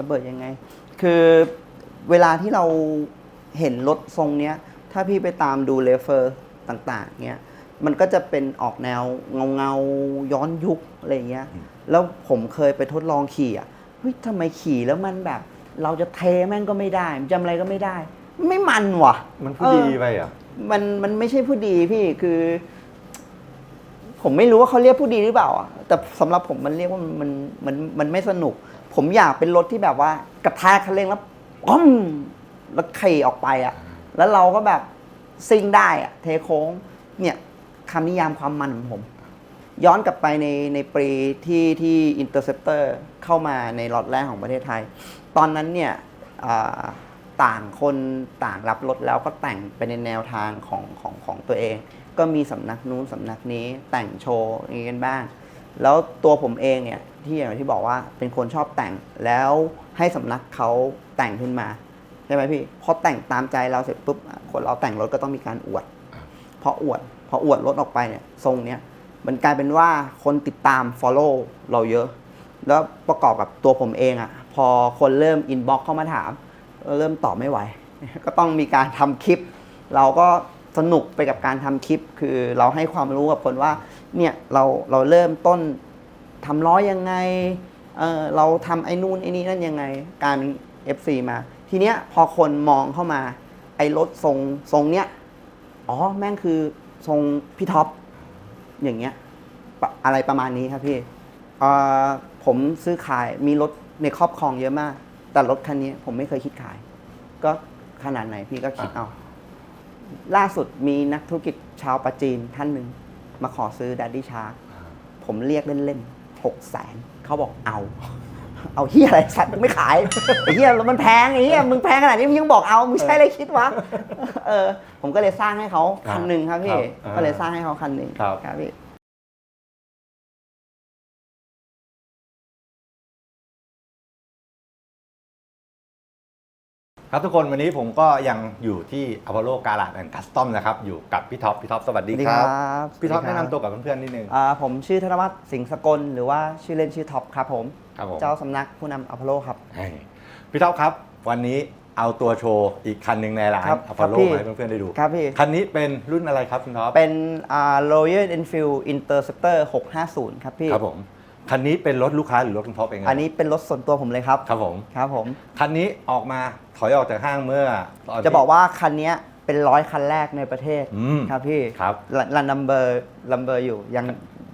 ระเบิดยังไง คือเวลาที่เราเห็นรถทรงเนี้ย ถ้าพี่ไปตามดูเลเฟอร์ต่าง ๆเนี้ย มันก็จะเป็นออกแนวเงาเงาๆย้อนยุคอะไรเงี้ย แล้วผมเคยไปทดลองขี่อะ เฮ้ยทำไมขี่แล้วมันแบบ เราจะเทแม่งก็ไม่ได้จำอะไรก็ไม่ได้ ไม่มันว่ะ มันผู้ดีไปอะมันมันไม่ใช่ผู้ดีพี่คือ ผมไม่รู้ว่าเขาเรียกผู้ดีหรือเปล่าอะแต่สำหรับผมมันเรียกว่ามันมันมันมันไม่สนุก ผมอยากเป็นรถที่แบบว่ากระแทกคันเร่งแล้วป้อมแล้วขี่ออกไปอะแล้วเราก็แบบซิ่งได้อะเทโค้ง เนี่ยคำนิยามความมันของผม ย้อนกลับไปในในปีที่ที่ Interceptor เข้ามาในล็อตแรกของประเทศไทย ตอนนั้นเนี่ยอ่าต่างคนต่างรับรถแล้วก็แต่งไปในแนวทางของของของตัวเอง ก็มีสำนักนู้นสำนักนี้แต่งโชว์อย่างนี้กันบ้าง แล้วตัวผมเองเนี่ย ที่อย่างที่บอกว่าเป็นคนชอบแต่งแล้วให้สำนักเขาแต่งขึ้นมาใช่ไหมพี่พอแต่งตามใจเราเสร็จปุ๊บอะคนเราแต่งรถก็ต้องมีการอวดพออวดพออวดรถออกไปเนี่ยทรงเนี้ยมันกลายเป็นว่าคนติดตาม Follow เราเยอะ แล้วประกอบกับตัวผมเองอะ่ะ พอคนเริ่มอินบ็อกเข้ามาถาม เริ่มตอบไม่ไหว ก็ต้องมีการทำคลิป เราก็สนุกไปกับการทำคลิป คือเราให้ความรู้กับคนว่าเนี่ยเราเราเริ่มต้น ทำล้อยังไงเออเราทำไอ้นู่นไอ้นี่นั่นยังไง การเป็น FC มา ทีเนี้ยพอคนมองเข้ามา ไอ้รถทรงทรงเนี้ยอ๋อแม่งคือทรงพี่ท็อปอย่างเงี้ยปะอะไรประมาณนี้ครับพี่เอ่อผมซื้อขายมีรถในครอบครองเยอะมาก แต่รถคันนี้ผมไม่เคยคิดขาย ก็ขนาดไหนพี่ก็คิดเอา ล่าสุดมีนักธุรกิจชาวประจีนท่านหนึ่งมาขอซื้อดัดดี้ชาร์ผมเรียกเล่นๆ หกแสนเขาบอกเอา เอาเฮียอะไรสัตว์มึงไม่ขายไอ้เฮียแล้วมันแพงไอ้เฮียมึงแพงขนาดนี้มึงยังบอกเอามึงใช่อะไรคิดวะเออ ผมก็เลยสร้างให้เขาคันหนึ่งครับพี่ ครับอ่าก็เลยสร้างให้เขาคันหนึ่งครับ ครับพี่ ครับทุกคนวันนี้ผมก็ยังอยู่ที่อพอลโลการาดแอนด์คัสตอมนะครับ อยู่กับพี่ท็อปพี่ท็อปสวัสดีครับบพี่ท็อปสวัสแนะดีครับนำตัวกับเพื่อนๆนิดนึง อ่าผมชื่อธนวัฒน์สิงห์สกลหรือว่าชื่อเล่นชื่อท็อปครับผมครับผม เจ้าสำนักผู้นำอพอลโลครับให้พี่ท็อปครับ วันนี้เอาตัวโชว์อีกคันหนึ่งในร้านครับอพอลโลครับพี่ ให้เพื่อนๆได้ดู ครับพี่ คันนี้เป็นรุ่นอะไรครับคุณท็อปเป็นอ่า Royal Enfield Interceptor 650 ครับพี่ ครับผม คันนี้เป็นรถลูกค้าหรือรถคุณท็อปเองอันนี้เป็นรถส่วนตัวผมเลยครับครับผมครับผมคันนี้ออกมาถอยออกจากห้างเมื่อตนที่จะบอกว่าคันเนี้ยเป็นร้อยคันแรกในประเทศอืมครับพี่ครับรันนัมเบอร์ลัมเบอร์อยู่ยัง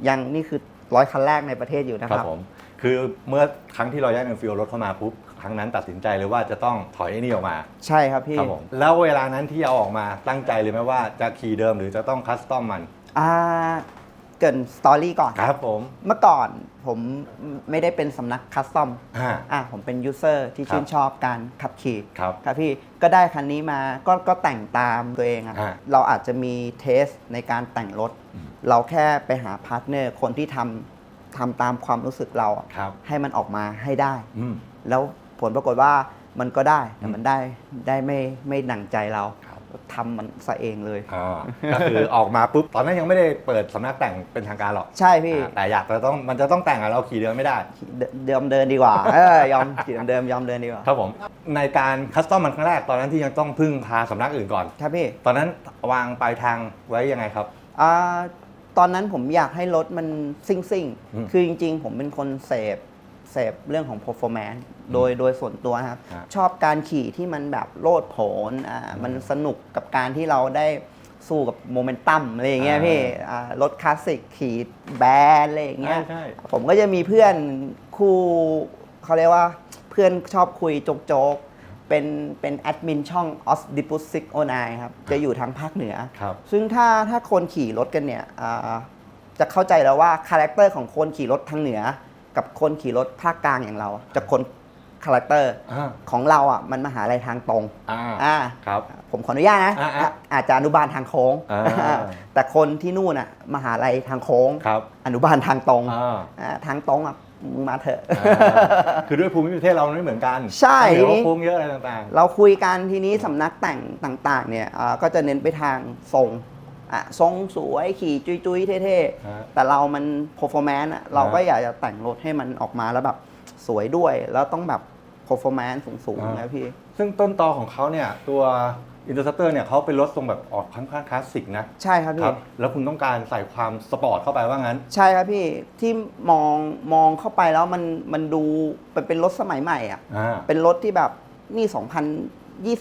ยังนี่คือร้อยคันแรกในประเทศอยู่นะคครัรับบผม คือเมื่อครั้งที่เราย้ายเงินฟิลรถเข้ามาปุ๊บครั้งนั้นตัดสินใจเลยว่าจะต้องถอยไอ้นี่ออกมาใช่ครับพี่ ครับผมแล้วเวลานั้นที่เอาออกมาตั้งใจเลยไหมว่าจะขี่เดิมหรือจะต้องคัสตอมมันอ่าเกรินสตอรี่ก่อน ครับผม เมื่อก่อน ผมไม่ได้เป็นสำนักคัสตอมอ่า อะผมเป็นยูเซอร์ที่ครับชื่นชอบการขับขี่ครับครับพี่ก็ได้คันนี้มาก็ก็แต่งตามตัวเองอะอ่าเราอาจจะมีเทสในการแต่งรถ อืม เราแค่ไปหาพาร์ทเนอร์คนที่ทำทำตามความรู้สึกเราอะครับ ให้มันออกมาให้ได้ อืม แล้วผลปรากฏว่ามันก็ได้แต่อืมมันได้ได้ไม่ไม่หนังใจเรา ครับ ทำมันซะเองเลย อ่าก็คือออกมาปุ๊บ ตอนนั้นยังไม่ได้เปิดสำนักแต่งเป็นทางการหรอกใช่พี่อ่าแต่อยากจะต้องมันจะต้องแต่งอะเราขี่เดิมไม่ได้เดิเดิมเดินดีกว่าเออยอมขี่เดิมยอมเดินดีกว่าครับผม ในการคัสตอมมันครั้งแรกตอนนั้นที่ยังต้องพึ่งพาสำนักอื่นก่อน ครับพี่ ตอนนั้นวางปลายทางไว้ยังไงครับ อ่าตอนนั้นผมอยากให้รถมันซิ่งซิ่งๆอืมคือจริงๆ ผมเป็นคนเสพ เสพเรื่องของ performance โดยโดยส่วนตัวนะครับ ฮะ ชอบการขี่ที่มันแบบโลดโผนอ่ามันสนุกกับการที่เราได้สู้กับโมเมนตัมอะไรอย่างเงี้ยอ่าพี่อ่ารถคลาสสิกขี่แบนอะไรอย่างเงี้ยใช่ ผมก็จะมีเพื่อนคู่เขาเรียกว่าเพื่อนชอบคุยโจ๊กๆ เป็นเป็นแอดมินช่อง o s d i p u s 609ครับ จะอยู่ทางภาคเหนือ ครับ ซึ่งถ้าถ้าคนขี่รถกันเนี่ยอ่าจะเข้าใจแล้วว่าคาแรคเตอร์ของคนขี่รถทางเหนือ กับคนขี่รถภาคกลางอย่างเรา จะคนคาแรคเตอร์อ่า ของเราอะมันมาหาอะไรทางตรงอ่า อ่าครับ ผมขออนุญาตนะอ่าอ่าอะอาจจะอนุบาลทางโค้ง อ่า แต่คนที่นู่นอะมหาลัยทางโค้ง ครับอนุบาลทางตรงอ่า อ่าทางตรงอะมึงมาเถอะอ่าคือด้วยภูมิประเทศเรามันไม่เหมือนกันใช่เดี๋ยวโค้งเยอะอะไรต่าง เราคุยกันทีนี้สำนักแต่งต่างๆเนี่ยอ่าก็จะเน้นไปทางทรง อะทรงสวยขี่จุยๆเท่ฮะๆแต่เรามัน performance อะเราก็อยากจะแต่งรถให้มันออกมาแล้วแบบสวยด้วย แล้วต้องแบบ performance สูงอ่าๆนะพี่ ซึ่งต้นตอของเขาเนี่ยตัว Interceptor เนี่ยเขาเป็นรถทรงแบบออกค่อนข้างคลาสสิกนะ ใช่ครับคพี่รับแล้วคุณต้องการใส่ความสปอร์ตเข้าไปว่างั้น ใช่ครับพี่ที่มองมองเข้าไปแล้วมันมันดูเป็นเป็นรถสมัยใหม่อะอ่าเป็นรถที่แบบนี่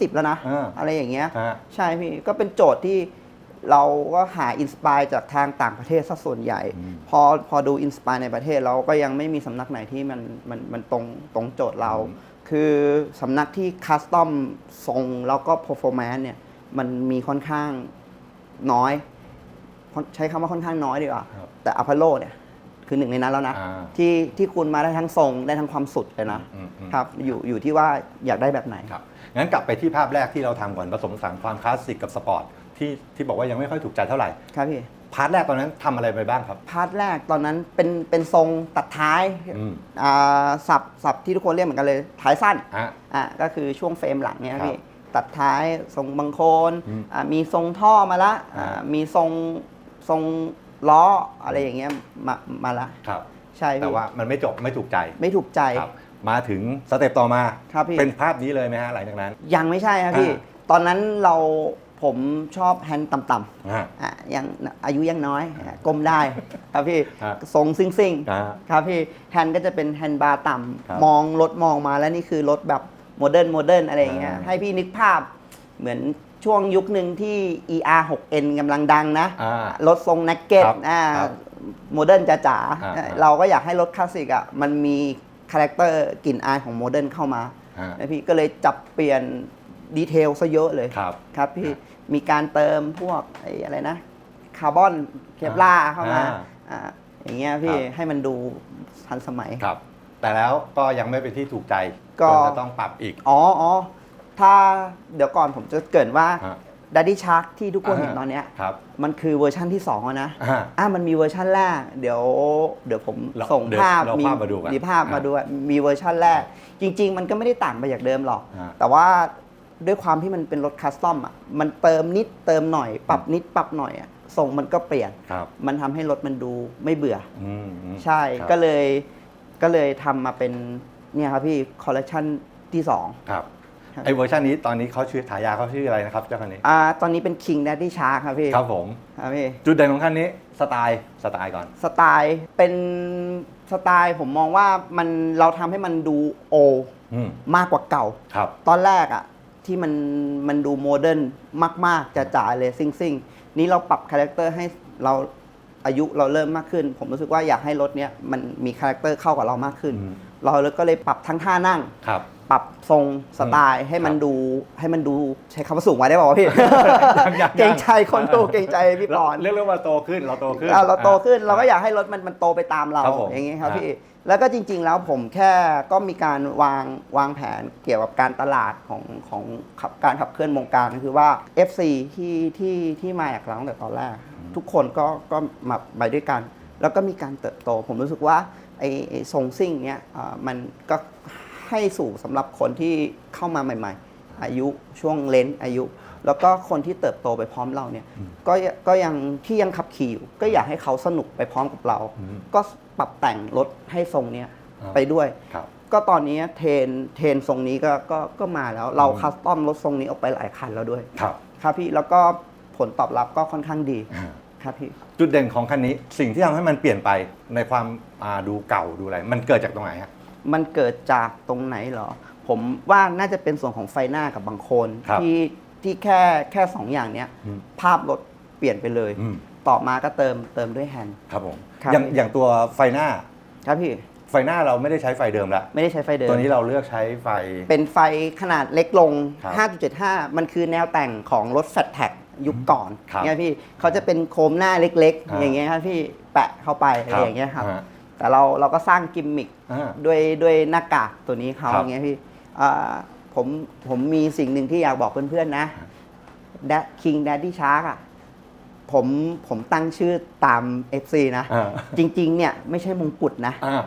2020 แล้วนะอ่าอะไรอย่างเงี้ยฮะใช่พี่ก็เป็นโจทย์ที่ เราก็หาอินสปายจากทางต่างประเทศซะส่วนใหญ่อืมพอพอดูอินสปายในประเทศเราก็ยังไม่มีสำนักไหนที่มันมันมันตรงตรงโจทย์เราอืมคือสำนักที่คัสตอมทรงแล้วก็ performance เนี่ยมันมีค่อนข้างน้อยค่อนใช้คำว่าค่อนข้างน้อยดีกว่าครับแต่อพอลโลเนี่ยคือหนึ่งในนั้นแล้วนะอ่าที่ที่คุณมาได้ทั้งทรงได้ทั้งความสุดเลยนะอืมอืมครับอยู่อยู่ที่ว่าอยากได้แบบไหนครับงั้นกลับไปที่ภาพแรกที่เราทำก่อนผสมผสานความคลาสสิกกับสปอร์ต ที่ที่บอกว่ายังไม่ค่อยถูกใจเท่าไหร่ ครับพี่ พาร์ทแรกตอนนั้นทำอะไรไปบ้างครับ พาร์ทแรกตอนนั้นเป็นเป็นทรงตัดท้ายอืม อ่าสับสับที่ทุกคนเรียกเหมือนกันเลยท้ายสั้นฮะอะก็คือช่วงเฟรมหลังเนี่ยครับพี่ตัดท้ายทรงบังโคนอืมอะมีทรงท่อมาละอ่า อะมีทรงทรงล้ออะไรอย่างเงี้ยมามาละ ครับ ใช่แต่พี่ว่ามันไม่จบไม่ถูกใจไม่ถูกใจ ครับ มาถึงสเต็ปต่อมา ครับพี่ เป็นภาพนี้เลยไหมฮะหลังจากนั้น ยังไม่ใช่ครับพี่ อ่าตอนนั้นเรา ผมชอบแฮนด์ต่ำๆอ่าอะยังอายุยังน้อยอะก้มได้ครับพี่ฮะทรงซิงซิงอ่าครับพี่แฮนด์ก็จะเป็นแฮนด์บาร์ต่ครับำมองรถมองมาแล้วนี่คือรถแบบโมเดิร์นโมเดิร์นอะไรอย่างเงี้ยอ่า ให้พี่นึกภาพเหมือนช่วงยุคหนึ่งที่ ER 6N กำลังดังนะ อ่า รถทรงนักเก็ตครับอ่าครับโมเดิร์นจ๋าอ่าๆเราก็อยากให้รถคลาสสิกอะมันมีคาแรคเตอร์กลิ่นอายของโมเดิร์นเข้ามาอ่านะพี่ก็เลยจับเปลี่ยนดีเทลซะเยอะเลยครับ ครับพี่ มีการเติมพวกไอ้อะไรนะคาร์บอนเคปลาร์เข้ามาอ่าอ่าอย่างเงี้ยพี่ครับ ให้มันดูทันสมัย ครับ แต่แล้วก็ยังไม่เป็นที่ถูกใจก็ จนจะต้องปรับอีก อ๋ออ๋อถ้าเดี๋ยวก่อนผมจะเกรินว่าฮะ Daddy Shark ที่ทุกคนอ่าเห็นตอนเนี้ย ครับมันคือเวอร์ชั่นที่2อะนะ อ่า อะมันมีเวอร์ชั่นแรก เดี๋ยวเดี๋ยวผมเราส่งเดี๋ยวภาพเราภาพมาดูกันมีภาพมาอ่าด้วยมีเวอร์ชั่นแรก จริง ๆ มันก็ไม่ได้ต่างไปจากเดิมหรอก อ่าแต่ว่า ด้วยความที่มันเป็นรถคัสตอมอะมันเติมนิดเติมหน่อย ปรับนิดปรับหน่อยอะทรงมันก็เปลี่ยน ครับมันทำให้รถมันดูไม่เบื่อ อืมอืม ใช่ครับ ก็เลยก็เลยทำมาเป็นเนี่ยครับพี่คอลเลคชันที่2ครับครับ ไอเวอร์ชันนี้ตอนนี้เขาชื่อฉายาเขาชื่ออะไรนะครับเจ้าคันนี้อ่าตอนนี้เป็น King Daddy Shark ครับพี่ครับผม ครับพี่ จุดเด่นของคันนี้สไตล์สไตล์ก่อน สไตล์เป็นสไตล์ผมมองว่ามันเราทำให้มันดูโออืมมากกว่าเก่า ครับ ตอนแรกอะ ที่มันมันดูโมเดิร์นมาก ๆจะจ๋าเลยซิงซิงนี้เราปรับคาแรคเตอร์ให้เราอายุเราเริ่มมากขึ้น ผมรู้สึกว่าอยากให้รถเนี้ยมันมีคาแรคเตอร์เข้ากับเรามากขึ้นอืมเราเลยก็เลยปรับทั้งท่านั่งครับ ปรับทรงสไตล์ให้มันครับดูให้มันดูใช้คำว่าสูงไว้ได้ป่าวะพี่ยังยังเกรงใจคนดูเกรงใจพี่ปอนเรียกเรียกว่าโตขึ้นเราโตขึ้นอะเราโตขึ้นอะเราก็อยากให้รถมันมันโตไปตามเราครับผมอย่างงี้ครับอะพี่แล้วก็จริง ๆ แล้วผมแค่ก็มีการวางวางแผนเกี่ยวกับการตลาดของของขับการขับเคลื่อนวงการคือว่า FC ที่ที่ที่มาจากเราตั้งแต่ตอนแรก ทุกคนก็ก็มาไปด้วยกัน แล้วก็มีการเติบโต ผมรู้สึกว่าไอ้ไอ้ทรงซิ่งเนี้ยอ่ามันก็ ให้สู่สำหรับคนที่เข้ามาใหม่ ๆ อายุช่วงเลนส์อายุ แล้วก็คนที่เติบโตไปพร้อมเราเนี่ยก็ยังก็ยังที่ยังขับขี่อยู่ก็อยากให้เขาสนุกไปพร้อมกับเราอืมก็ปรับแต่งรถให้ทรงเนี้ยอ่าไปด้วยครับก็ตอนนี้เทรนเทรนทรงนี้ก็ก็ก็มาแล้วเราอืมคัสตอมรถทรงนี้ออกไปหลายคันแล้วด้วย ครับครับพี่แล้วก็ผลตอบรับก็ค่อนข้างดีอ่าครับพี่จุดเด่นของคันนี้สิ่งที่ทำให้มันเปลี่ยนไปในความอ่าดูเก่าดูอะไร มันเกิดจากตรงไหนฮะ มันเกิดจากตรงไหนเหรอ ผมว่าน่าจะเป็นส่วนของไฟหน้ากับบางโคนครับที่ที่แค่แค่สองอย่างเนี้ยอืมภาพรถเปลี่ยนไปเลย อืม ต่อมาก็เติมเติมด้วยแฮนด์ ครับผมครับ อย่างอย่างตัวไฟหน้า ครับพี่ไฟหน้าเราไม่ได้ใช้ไฟเดิมละไม่ได้ใช้ไฟเดิม ตัวนี้เราเลือกใช้ไฟ เป็นไฟขนาดเล็กลง ครับ5.75 มันคือแนวแต่งของรถแฟ t แท็กยุคก่อนครับเนี่ยพี่เขาจะเป็นโคมหน้าเล็กอ่าๆอย่างเงี้ยครับพี่แปะเข้าไปอะไรอย่างเงี้ยครับอ่า แต่เราเราก็สร้างกิมมิคอ่า ด้วยด้วยหน้ากากตัวนี้เขาครับ อย่างเงี้ยพี่อ่าผมผมมีสิ่งหนึ่งที่อยากบอกเพื่อนๆนะแดคิงแดดดี้ชาร์กอะผมผมตั้งชื่อตาม FC นะ อ่าจริงๆ เนี่ย ไม่ใช่มงกุฎนะ อ่า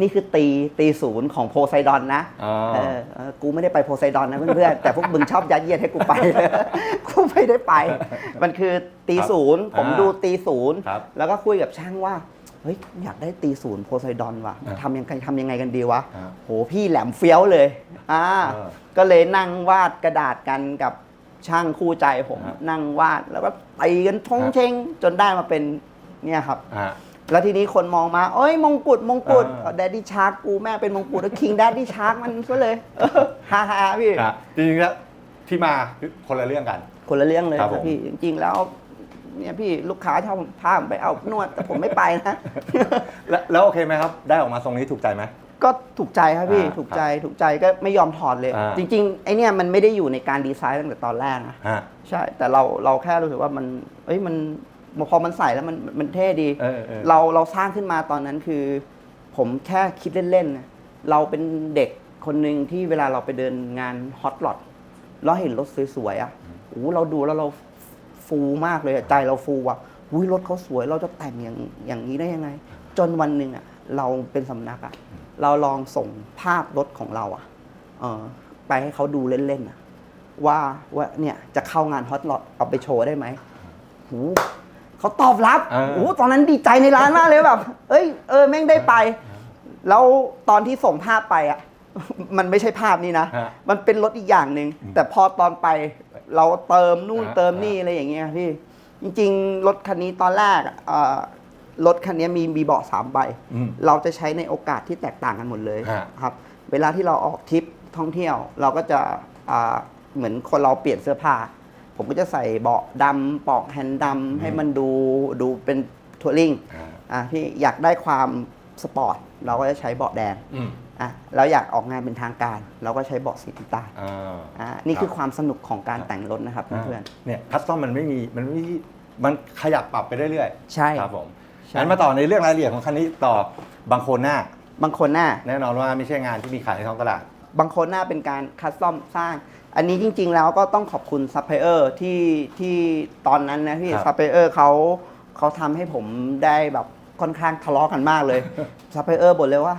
นี่คือตีตีศูนย์ของโพไซดอนนะ อ่า เออเออกูไม่ได้ไปโพไซดอนนะเพื่อนๆ แต่พวกมึงชอบยัดเยียดให้กูไป กูไม่ได้ไป มันคือตีศูนย์ ผมอ่าดูตีศูนย์ ครับแล้วก็คุยกับช่างว่า เฮ้ยอยากได้ตีศูนย์โพไซดอนว่ะอ่าทำยังไงทำยังไงกันดีวะอ่าโหพี่แหลมเฟี้ยวเลยอ่าเออก็เลยนั่งวาดกระดาษกันกับช่างคู่ใจผมครับนั่งวาดแล้วก็ตีกันทงครับเชงจนได้มาเป็นเนี่ยครับอ่าแล้วทีนี้คนมองมาเอ้ยมงกุฎมงกุฎอ่าแดดดี้ชาร์กกูแม่เป็นมงกุฎแล้วคิงแดดดี้ชาร์กมันซะเลยเออฮ่าฮ่าพี่อะจริงๆแล้วที่มาคือคนละเรื่องกัน คนละเรื่องเลยครับครับผมพี่จริงๆแล้ว เนี่ยพี่ลูกค้าชอบพาผมไปเอานวดแต่ผมไม่ไปนะ แล้วแล้วโอเคไหมครับ ได้ออกมาทรงนี้ถูกใจไหม ก็ถูกใจครับพี่อ่าถูกใจถูกใจก็ไม่ยอมถอดเลย อ่า จริงๆไอเนี่ยมันไม่ได้อยู่ในการดีไซน์ตั้งแต่ตอนแรกนะฮะ ใช่ แต่เราเราแค่รู้สึกว่ามันเอ้ยมันพอมันใส่แล้วมันมันเท่ดีเออเออ เราเราสร้างขึ้นมาตอนนั้นคือ ผมแค่คิดเล่นๆนะเราเป็นเด็กคนหนึ่งที่เวลาเราไปเดินงานฮอต o อ t เราเห็นรถสวยๆอะโอ้โหเราดูแล้วเรา ฟูมากเลยอะใจเราฟูอะอุ้ยรถเขาสวยเราจะแต่งอย่างอย่างนี้ได้ยังไง จนวันหนึ่งอะเราเป็นสำนักอะเราลองส่งภาพรถของเราอะเออไปให้เขาดูเล่นๆอะว่าว่าเนี่ยจะเข้างานฮอต o อ t เอาไปโชว์ได้ไหมหูเขาตอบรับเออโอ้โหตอนนั้นดีใจในร้านมากเลยแบบ เอ้ยเออแม่งได้ไป แล้วตอนที่ส่งภาพไปอะ มันไม่ใช่ภาพนี้นะ ฮะมันเป็นรถอีกอย่างหนึ่ง แต่พอตอนไปเราเติมนู่นฮะเติมนี่ฮะอะไรอย่างเงี้ยพี่ จริงๆ รถคันนี้ตอนแรกอะเอ่อรถคันนี้มีมีเบาะสามใบ อืม เราจะใช้ในโอกาสที่แตกต่างกันหมดเลยฮะ ครับ เวลาที่เราออกทริปท่องเที่ยว เราก็จะอ่าเหมือนคนเราเปลี่ยนเสื้อผ้า ผมก็จะใส่เบาะดำปอกแฮนด์ดำให้มันดูดูเป็นทัวริงอ่า อะที่อยากได้ความสปอร์ตเราก็จะใช้เบาะแดง อืม อะเราอยากออกงานเป็นทางการ เราก็ใช้เบาะสีน้ำตาลอ่า อะนี่คือรับความสนุกของการแต่งรถนะครับเพื่อน เนี่ยคัสตอมมันไม่มีมันไม่มีมันขยับปรับไปเรื่อยๆใช่ๆครับผมใช่ งั้นมาต่อในเรื่องรายละเอียดของคันนี้ต่อบางโคนหน้าบางคนหน้าแน่นอนว่าไม่ใช่งานที่มีขายในท้องตลาด บางคนหน้าเป็นการคัสตอมสร้าง อันนี้จริง ๆ แล้วก็ต้องขอบคุณซัพพลายเออร์ที่ที่ตอนนั้นนะพี่ครับซัพพลายเออร์เขาเขาทำให้ผมได้แบบค่อนข้างทะเลาะกันมากเลย ซัพพลายเออร์บ่นเลยว่า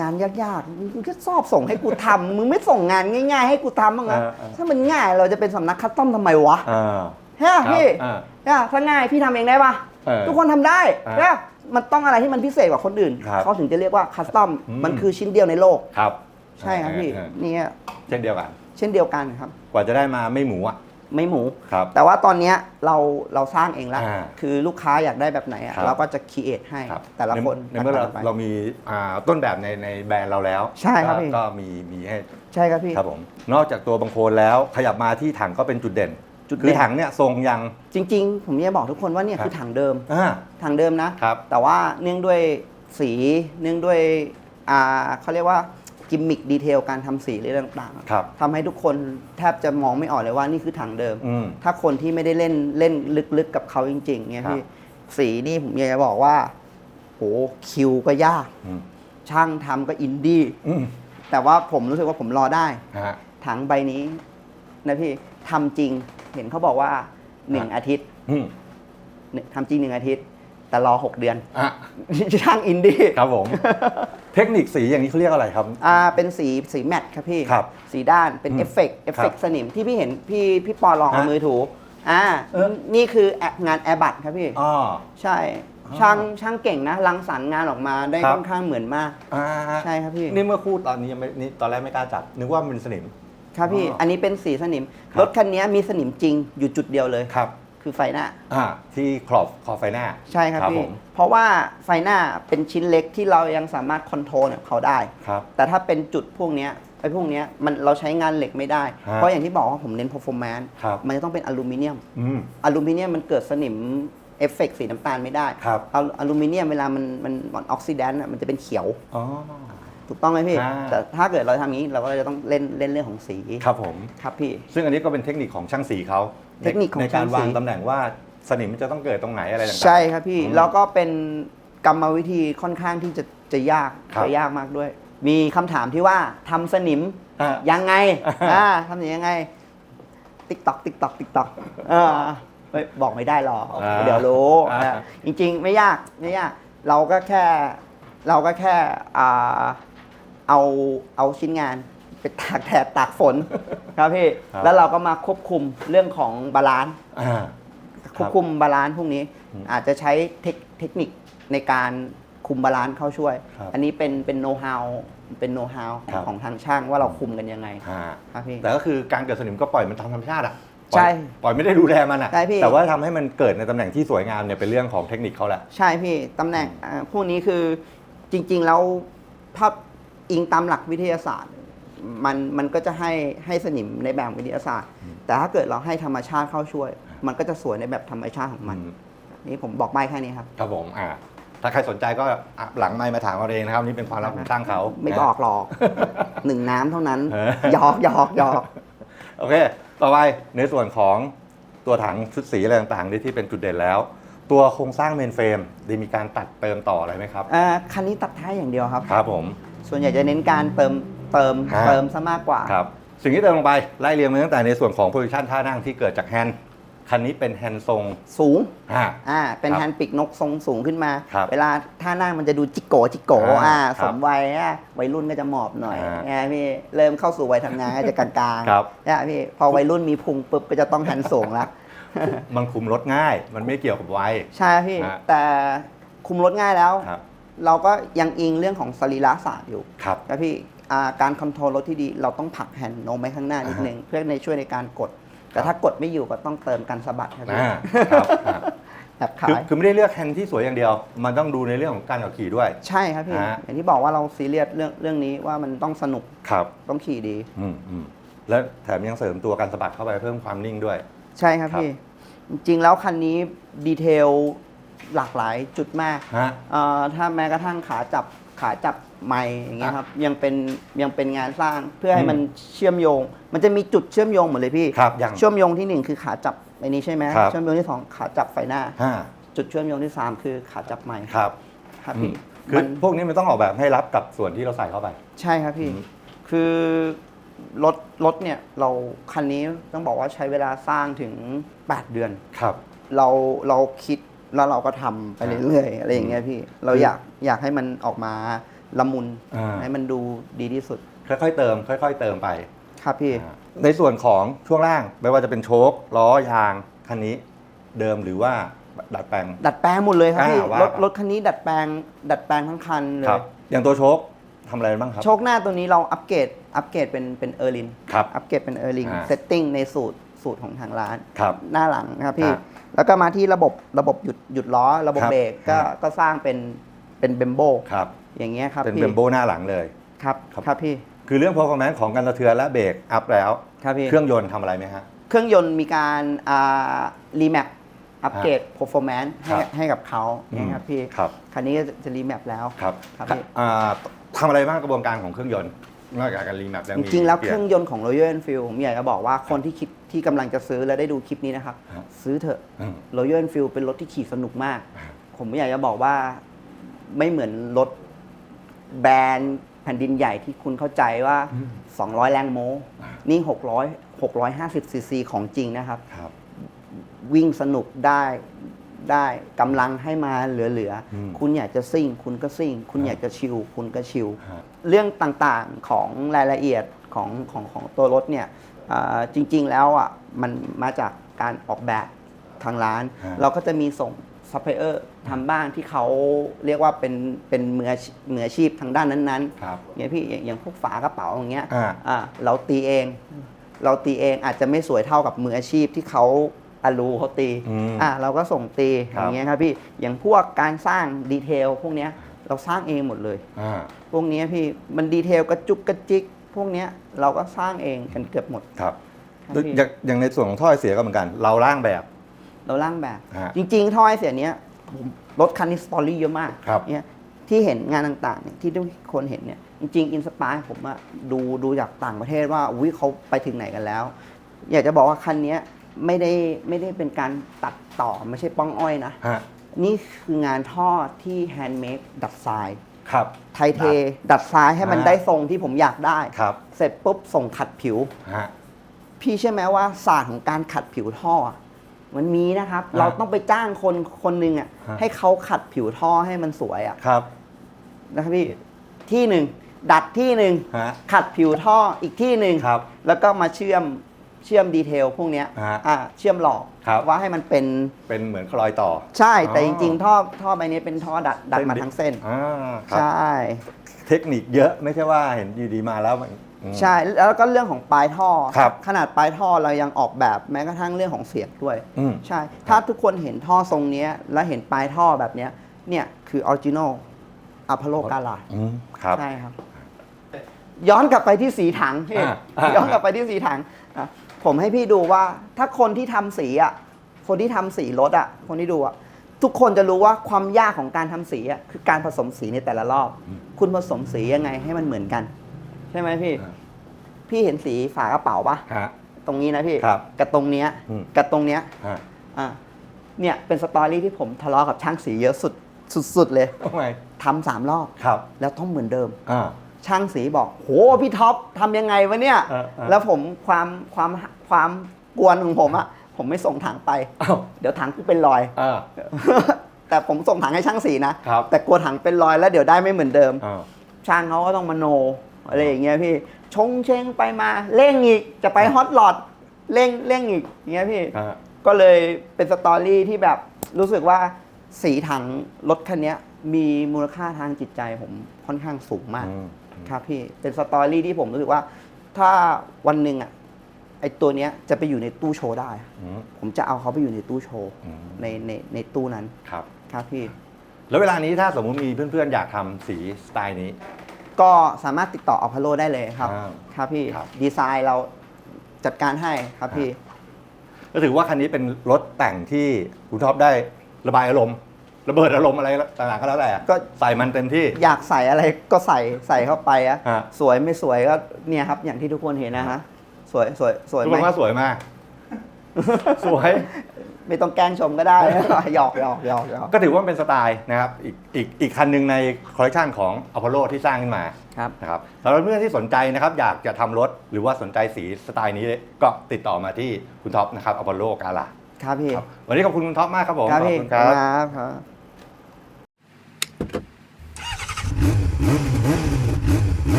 งานยากๆมึงก็ชอบส่งให้กูทำมึงไม่ส่งงานง่าย ๆ ให้กูทำบ้างนะเออเออ ถ้ามันง่ายเราจะเป็นสำนักคัสตอมทำไมวะอ่าใช่ปะพี่อ่าใช่ปะถ้าง่ายพี่ทำเองได้ปะเออทุกคนทำได้อ่าใช่ปะมันต้องอะไรที่มันพิเศษกว่าคนอื่น ครับเขาถึงจะเรียกว่าคัสตอมอืม มันคือชิ้นเดียวในโลก ครับใช่ครับพี่เออเนี่ยเช่นเดียวกัน เช่นเดียวกันครับ กว่าจะได้มาไม่หมูอะ ไม่หมู ครับ แต่ว่าตอนเนี้ยเราเราสร้างเองแล้วอ่า คือลูกค้าอยากได้แบบไหนอะครับเราก็จะคีเอทให้ครับแต่ละคนในเมื่อเราต่งๆไป เรามีอ่าต้นแบบในในแบรนด์เราแล้วใช่ครับก็พี่ ก็มีมีให้ใช่ครับพี่ ครับผมนอกจากตัวบางโคนแล้วขยับมาที่ถังก็เป็นจุดเด่น จุดเด่น คือถังเนี่ยทรงยัง จริง ๆ ผมจะบอกทุกคนว่าเนี่ยครับ คือถังเดิมอ่า ถังเดิมนะครับ แต่ว่าเนื่องด้วยสีเนื่องด้วยอ่าเขาเรียกว่า กิมมิคดีเทลการทำสีหรือต่างครับๆทำให้ทุกคนแทบจะมองไม่ออกเลยว่านี่คือถังเดิม อืม ถ้าคนที่ไม่ได้เล่นเล่นลึกๆกับเขาจริงๆเนี่ยครับพี่สีนี่ผมอยากจะบอกว่าโหคิวก็ยาก อืมช่างทำก็อินดี้อืมแต่ว่าผมรู้สึกว่าผมรอได้ ฮะ ถังใบนี้นะพี่ทำจริงเห็นเขาบอกว่าหนึ่งอะอาทิตย์อืมเนี่ยทำจริงหนึ่งอาทิตย์ แต่รอหกเดือนอะช่างอินดี้ครับผม เทคนิคสีอย่างนี้เขาเรียกอะไรครับ อ่าเป็นสีสีแมทครับพี่ ครับสีด้านเป็นอืมเอฟเฟกต์เอฟเฟกครัต์บสนิมที่พี่เห็นพี่พี่ปอลองเอาฮะมือถูอ่าเออ นี่คือแอปงานแอร์บัตครับพี่ อ๋อ ใช่อ๋อช่างช่างเก่งนะรังสรรค์งานออกมาได้ครับ ค่อนข้างเหมือนมาก อ่าใช่ครับพี่ นี่เมื่อคู่ตอนนี้ยังไม่นี่ตอนแรกไม่กล้าจับ นึกว่ามันเป็นสนิม ครับพี่ อ๋ออัอันนี้เป็นสีสนิม ครับ รถคันนี้มีสนิมจริงอยู่จุดเดียวเลย ครับ คือไฟหน้า อ่าที่ขอบขอบไฟหน้าใช่ครับครับพี่ผมเพราะว่าไฟหน้าเป็นชิ้นเล็กที่เรายังสามารถคอนโทรลกับเขาได้ ครับ แต่ถ้าเป็นจุดพวกเนี้ยไอ้พวกเนี้ยมันเราใช้งานเหล็กไม่ได้ ฮะเพราะอย่างที่บอกว่าผมเน้น performance ครับ มันจะต้องเป็นอลูมิเนียม อืม อลูมิเนียมมันเกิดสนิมเอฟเฟกต์สีน้ำตาลไม่ได้ครับเอาอลูมิเนียมเวลามันมันมันออกซิแดนต์อะมันจะเป็นเขียว อ๋อ ถูกต้องไหมพี่ อ่า แต่ถ้าเกิดเราทำอย่างนี้เราก็จะต้องเล่นเล่นเรื่องของสี ครับผม ครับพี่ ซึ่งอันนี้ก็เป็นเทคนิคของช่างสีเขา เทคนิคของในการช่างสีวางตำแหน่งว่าสนิมมันจะต้องเกิดตรงไหนอะไรต่างๆ ใช่ครับพี่ อืมแล้วก็เป็นกรรมวิธีค่อนข้างที่จะจะยากครับ จะยากมากด้วย มีคำถามที่ว่าทำสนิมอะ ยังไงอ่าอ่าทำยังไง ติ๊กตอกติ๊กตอกติ๊กตอกบอกไม่ได้หรอกอ่าเดี๋ยวรู้อ่าอ่าจริง ๆ ไม่ยากไม่ยาก เราก็แค่เราก็แค่อ่าเอาเอาชิ้นงาน ไปตากแดดตากฝนครับพี่ครับ แล้วเราก็มาควบคุมเรื่องของบาลานซ์อ่า ควบคุมบาลานซ์พวกนี้ อืมอาจจะใช้เทคเทคนิคในการคุมบาลานซ์เข้าช่วย ครับอันนี้เป็นเป็นโน้ตฮาวเป็นโน้ตฮาวครับ ของทางช่างว่าเราคุมกันยังไงอ่าครับพี่ แต่ก็คือการเกิดสนิมก็ปล่อยมันตามธรรมชาติอะปล่อยใช่ปล่อยไม่ได้ดูแลมันอะ ใช่พี่ แต่ว่าทำให้มันเกิดในตำแหน่งที่สวยงามเนี่ยเป็นเรื่องของเทคนิคเขาแหละ ใช่พี่ ตำแหน่งอ่าพวกนี้คือจริงๆแล้วถ้าอิงตามหลักวิทยาศาสตร์ มันมันก็จะให้ให้สนิมในแบบวิทยาศาสตร์ แต่ถ้าเกิดเราให้ธรรมชาติเข้าช่วย มันก็จะสวยในแบบธรรมชาติของมันอืมนี่ผมบอกใบแค่นี้ครับ ครับผมอ่าถ้าใครสนใจก็อะหลังไมค์มาถามเราเองนะครับ นี่เป็นความลับของช่างเขาไม่นะบอกหรอกหนึ่งน้ำเท่านั้นเออหยอกหยอกหยอกโอเค ต่อไปในส่วนของตัวถังชุดสีอะไรต่างๆที่ที่เป็นจุดเด่นแล้ว ตัวโครงสร้างเมนเฟรมได้มีการตัดเติมต่ออะไรไหมครับอ่าคันนี้ตัดท้ายอย่างเดียวครับ ครับผม ส่วนใหญ่จะเน้นการเติม เติมฮะ เติมซะมากกว่า ครับสิ่งที่เติมลงไปไล่เรียงมาตั้งแต่ในส่วนของโพซิชันท่านั่งที่เกิดจากแฮนด์คันนี้เป็นแฮนด์ทรงสูงอ่า อ่าเป็นครับแฮนด์ปีกนกทรงสูงขึ้นมา ครับเวลาท่านั่งมันจะดูจิกโกจิกโกอ่าอ่าครัสบมวัยอะวัยรุ่นก็จะหมอบหน่อยอ่าไงพี่เริ่มเข้าสู่วัยทำงานก็จะกลางๆครับเนี่ยพี่พอวัยรุ่นมีพุงปุ๊บก็จะต้องแฮนด์สูงละ มันคุมรถง่าย มันไม่เกี่ยวกับวัย ใช่พี่ ฮะ แต่คุมรถง่ายแล้ว ครับ เราก็ยังอิงเรื่องของสรีระศาสตร์อยู่ครับ นะพี่อ่า การคอนโทรลรถที่ดี เราต้องผลักแฮนด์โน้มไปข้างหน้านิดนึงเพื่อในช่วยในการกด แต่ถ้ากดไม่อยู่ก็ต้องเติมการสะบัดครับพี่อ่าครับอ่าแบบคือขายคือไม่ได้เลือกแฮนด์ที่สวยอย่างเดียว มันต้องดูในเรื่องของการขับขี่ด้วย ใช่ครับพี่ฮะอย่างที่บอกว่าเราซีเรียสเรื่องเรื่องนี้ว่ามันต้องสนุกครับ ต้องขี่ดี อืมอืมแล้วแถมยังเสริมตัวการสะบัดเข้าไปเพิ่มความนิ่งด้วย ใช่ครับครับ พี่ จริงๆแล้วคันนี้ดีเทลหลากหลายจุดมากฮะ เอ่อถ้าแม้กระทั่งขาจับขาจับ ไม้อย่างเงี้ยครับยังเป็นยังเป็นงานสร้างเพื่อให้อืมมันเชื่อมโยง มันจะมีจุดเชื่อมโยงหมดเลยพี่ครับอย่างเชื่อมโยงที่หนึ่งคือขาจับไอ้นี้ใช่ไหมครับเชื่อมโยงที่สองขาจับไฟหน้า ห้าจุดเชื่อมโยงที่สามคือขาจับไม้ครับ ครับอืมพี่คือมันพวกนี้มันต้องออกแบบให้รับกับส่วนที่เราใส่เข้าไป ใช่ครับพี่อืมคือรถรถเนี่ยเราคันนี้ต้องบอกว่าใช้เวลาสร้างถึง 8 เดือน ครับ เราเราคิดแล้วเราก็ทำไปเรื่อยๆอะไรอย่างเงี้ยพี่ เราคือออยากอยากให้มันออกมา ละมุนอ่า ให้มันดูดีที่สุดค่อยๆเติม ค่อย ๆ เติมไปครับพี่ อ่าในส่วนของช่วงล่างไม่ว่าจะเป็นโชคล้อยางคันนี้ เดิมหรือว่าดัดแปลง ดัดแปลงหมดเลยครับพี่อ่าว่ารถรถคันนี้ดัดแปลง ดัดแปลงทั้งคันเลครัยบอย่างตัวโชคทำอะไรบ้างครับ โชคหน้าตัวนี้เราอัปเกรดอัปเกรดเป็นเป็นเออร์ลินครับอัปเกรดเป็นเออร์ลินอ่า เซตติ้งในสูตรสูตรของทางร้าน ครับ หน้าหลังนะครับพี่ฮะแล้วก็มาที่ระบบระบบหยุดหยุดล้อ ระบบครับเบรกก็ฮะ ก็สร้างเป็นเป็นเบมโบ ครับ อย่างเงี้ยครับเป็นพี่เบมโบหน้าหลังเลย ครับครับ ครับพี่ คือเรื่อง performance ของการสะเทือนและเบรกอัพแล้ว ครับพี่ เครื่องยนต์ทำอะไรไหมฮะ เครื่องยนต์มีการอ่ารีแมปอัปเกรด performance ให้ครับ ให้กับเขาอืมนะครับพี่ ครับคันนี้ก็จะรีแมปแล้ว ครับครับพี่ อ่าทำอะไรบ้างกระบวนการของเครื่องยนต์นอกจากการรีแมปแล้วจมีริงๆ แล้วปเคยนรื่องยนต์ของ Royal Enfield ผมอยากจะบอกว่าคนที่คิดที่กำลังจะซื้อและได้ดูคลิปนี้นะครับครับซื้อเถอะ อืม Royal Enfield เป็นรถที่ขี่สนุกมากอ่าผมอยากจะบอกว่าไม่เหมือนรถ แบรนด์แผ่นดินใหญ่ที่คุณเข้าใจว่า200 แรงโมนี่ 600 650ซีซีของจริงนะครับ ครับ วิ่งสนุกได้ได้กำลังให้มาเหลืออืม ๆ คุณอยากจะซิ่ง คุณก็ซิ่ง คุณครับอยากจะชิลคุณก็ชิล ฮะ เรื่องต่างๆของรายละเอียดของของของตัวรถเนี่ยอ่าจริงๆแล้วอะมันมาจากการออกแบบทางร้าน ฮะเราก็จะมีส่ง ซัพพลายเออร์ทำบ้างที่เขาเรียกว่าเป็นเป็นมืออาชีพมืออาชีพทางด้านนั้นๆครับเนี่ยพี่อย่างอย่างพวกฝากระเป๋าอย่างเงี้ยอ่า อ่าเราตีเอง เราตีเองอาจจะไม่สวยเท่ากับมืออาชีพที่เขาอารูเขาตีอืมอ่าเราก็ส่งตีคอรับ ย่างเงี้ยครับพี่อย่างพวกการสร้างดีเทลพวกเนี้ยเราสร้างเองหมดเลย อ่า พวกเนี้ยพี่มันดีเทลกระจุกกระจิก พวกเนี้ยเราก็สร้างเองกันเกือบหมด ครับครับพี่ อย่างอย่างในส่วนของท่อไอเสียก็เหมือนกัน เราร่างแบบ เราร่างแบบ ฮะจริงๆท่อไอเสียเนี้ยผมรถคันนี้สตอรี่เยอะมากครับ เนี่ยที่เห็นงานต่างๆเนี่ยที่ทุกคนเห็นเนี่ยจริงๆอินสปายผมอะดูดูจากต่างประเทศว่าอุ้ยเขาไปถึงไหนกันแล้ว อยากจะบอกว่าคันเนี้ยไม่ได้ไม่ได้เป็นการตัดต่อไม่ใช่ป้องอ้อยนะ ฮะนี่คืองานท่อที่แฮนด์เมดดัดทราย ครับ ไทเท ดัดทรายให้มันอ่าได้ทรงที่ผมอยากได้ ครับเสร็จปุ๊บส่งขัดผิว ฮะพี่เชื่อไหมว่าศาสตร์ของการขัดผิวท่ออะ มันมีนะครับอ่าเราต้องไปจ้างคนคนหนึ่งอะฮะให้เขาขัดผิวท่อให้มันสวยอะครับ นะครับพี่ที่หนึ่งดัดที่หนึ่งฮะขัดผิวท่ออีกที่หนึ่งครับแล้วก็มาเชื่อมเชื่อมดีเทลพวกเนี้ยฮะอ่าเชื่อมหลอกครับ ว่าให้มันเป็นเป็นเหมือนคลอยต่อ ใช่แต่อ๋อจริง ๆ ท่อท่อใบนี้เป็นท่อดัดดัดมาทั้งเส้น อ่าครับ ใช่ เทคนิคเยอะไม่ใช่ว่าเห็นอยู่ดีมาแล้วมันอืม ใช่แล้วก็เรื่องของปลายท่อ ครับขนาดปลายท่อเรายังออกแบบแม้กระทั่งเรื่องของเสียงด้วยอืม ใช่ ถ้าทุกคนเห็นท่อทรงเนี้ยแล้วเห็นปลายท่อแบบเนี้ยเนี่ยคือออริจินอลอพอลโลกาลาอืมครับ ใช่ครับ ย้อนกลับไปที่สีถังพี่อ่าอ่าย้อนกลับไปที่สีถังอะผมให้พี่ดูว่าถ้าคนที่ทำสีอะคนที่ทำสีรถอะคนที่ดูอะทุกคนจะรู้ว่าความยากของการทำสีอะคือการผสมสีในแต่ละรอบ คุณผสมสียังไงให้มันเหมือนกันใช่ไหมพี่อ่าพี่เห็นสีฝากระเป๋าปะฮะ ตรงนี้นะพี่ครับกับตรงเนี้ยอืม กับตรงเนี้ยฮะอะเนี่ยเป็นสตอรี่ที่ผมทะเลาะกับช่างสีเยอะสุดสุดๆเลยทำไมทำสามรอบ ครับแล้วต้องเหมือนเดิม อ่า ช่างสีบอก โหพี่ท็อปทำยังไงวะเนี่ย เออเออ แล้วผมความความความกวนของผมอะผมไม่ส่งถังไป อ้าวเดี๋ยวถังกูเป็นรอย อ่า แต่ผมส่งถังให้ช่างสีนะครับ แต่กลัวถังเป็นรอยแล้วเดี๋ยวได้ไม่เหมือนเดิม อ่า ช่างเขาก็ต้องมาโน อะไรอย่างเงี้ยพี่ชงเชงไปมาเร่งอีกจะไปฮอตหลอดเร่งเร่งอีกอย่างเงี้ยพี่อ่าก็เลยเป็นสตอรี่ที่แบบรู้สึกว่าสีถังรถคันเนี้ยมีมูลค่าทางจิตใจผมค่อนข้างสูงมาก อืม ครับพี่เป็นสตอรี่ที่ผมรู้สึกว่า ถ้าวันหนึ่งอะไอตัวเนี้ยจะไปอยู่ในตู้โชว์ได้ อืม ผมจะเอาเขาไปอยู่ในตู้โชว์อืม ในในในตู้นั้นครับ ครับพี่ แล้วเวลานี้ถ้าสมมุติมีเพื่อนๆ อยากทำสีสไตล์นี้ ก็สามารถติดต่ออพอลโลได้เลยครับอ่าครับพี่ครับ ดีไซน์เราจัดการให้ครับพี่ ก็ถือว่าคันนี้เป็นรถแต่งที่คุณท็อปได้ระบายอารมณ์ ระเบิดอารมณ์อะไรต่างๆก็แล้วแต่ก็ ใส่มันเต็มที่ อยากใส่อะไรก็ใส่ใส่เข้าไปอะฮะ สวยไม่สวยก็เนี่ยครับ อย่างที่ทุกคนเห็นนะฮะสวยสวยสวยทุกไหคมนว่าสวยมาก สวย ไม่ต้องแกล้งชมก็ได้ หยอกหยอกหยอกหยอกก็ถือว่าเป็นสไตล์นะครับอีกอีกอีกคันหนึ่งในคอลเลคชันของอพอลโลที่สร้างขึ้นมาครับนะครับสำหรับเพื่อนที่สนใจนะครับอยากจะทำรถหรือว่าสนใจสีสไตล์นี้ก็ติดต่อมาที่คุณท็อปนะครับอพอลโลกาลาครับพี่ครับวันนี้ขอบคุณคุณท็อปมากครับผมครับขอบพี่คุณครับครับครับ